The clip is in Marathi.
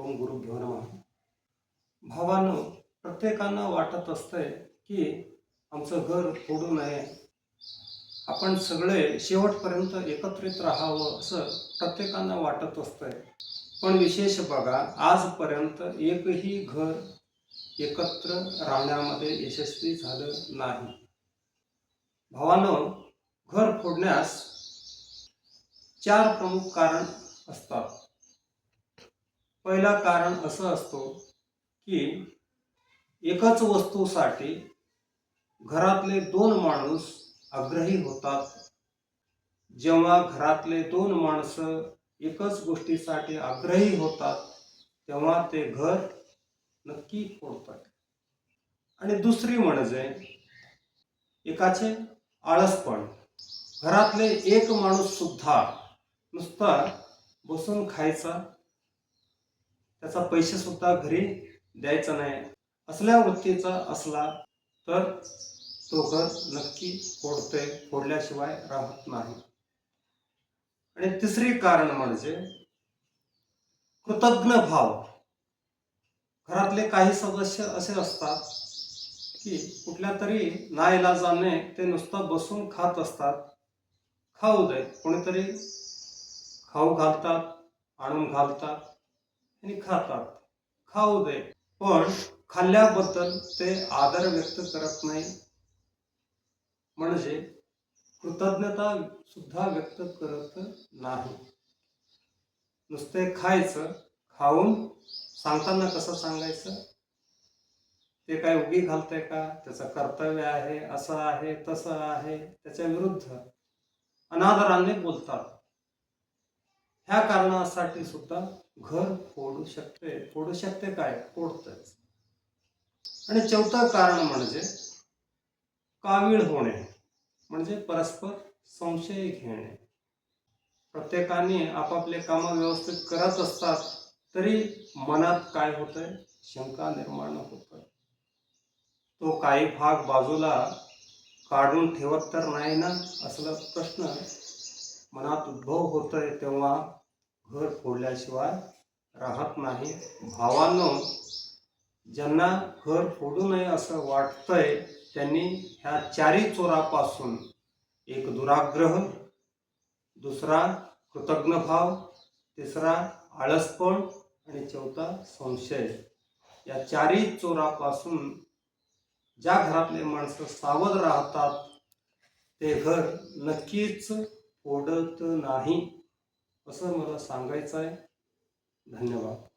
ओम गुरु घेऊ नमः। भावानं प्रत्येकानं वाटत असतंय की आमचं घर फोडू नये आपण सगळे शेवटपर्यंत एकत्रित राहावं असं प्रत्येकानं वाटत असतंय. पण विशेष बघा आजपर्यंत एकही घर एकत्र राहण्यामध्ये यशस्वी झालं नाही. भावानं घर फोडण्यास चार प्रमुख कारण असतात. पहिला कारण असं असतो की एकच वस्तूसाठी घरातले दोन माणूस आग्रही होतात. जेव्हा घरातले दोन माणसं एकच गोष्टीसाठी आग्रही होतात तेव्हा ते घर नक्की फोडतात. आणि दुसरी म्हणजे एकाचे आळसपण. घरातले एक माणूस सुद्धा नुसता बसून खायचा त्याचा पैसे सुद्धा घरी द्यायचा नाही. असल्या वृत्तीचा असला तर तो घर नक्की फोडतोय फोडल्याशिवाय राहत नाही. आणि तिसरी कारण म्हणजे कृतज्ञ भाव. घरातले काही सदस्य असे असतात की कुठल्या तरी नाईलाजाने ते नुसतं बसून खात असतात. खाऊ दे कोणीतरी खाऊ घालतात आणून घालतात. आणि खातात. खाऊ दे. पण खाल्ल्याबद्दल ते आदर व्यक्त करत नाही. म्हणजे कृतज्ञता सुद्धा व्यक्त करत नाही. नुसते खायचं खाऊन सांगताना कसं सांगायचं? ते काय उगी घालतंय का? त्याचं कर्तव्य आहे असं आहे तसं आहे त्याच्या विरुद्ध अनादराने बोलतात. ह्या कारणासाठी सुद्धा घर फोडू शकते. फोडू शकते काय? फोडतच. आणि चौथं कारण म्हणजे कावीळ होणे म्हणजे परस्पर संशय घेणे. प्रत्येकाने आपापले कामं व्यवस्थित करत असतात तरी मनात काय होतंय? शंका निर्माण होत तो काही भाग बाजूला काढून ठेवत तर नाही ना? असला प्रश्न मनात उद्भव होतोय तेव्हा घर फोडल्याशिवाय राहत नाही. भावांनो ज्यांना घर फोडू नये असं वाटतंय त्यांनी ह्या चारी चोरापासून एक दुराग्रह दुसरा कृतज्ञ भाव तिसरा आळसपण आणि चौथा संशय. या चारी चोरापासून ज्या घरातले माणसं सावध राहतात ते घर नक्कीच ओढत नाही असं मला सांगायचं आहे. धन्यवाद.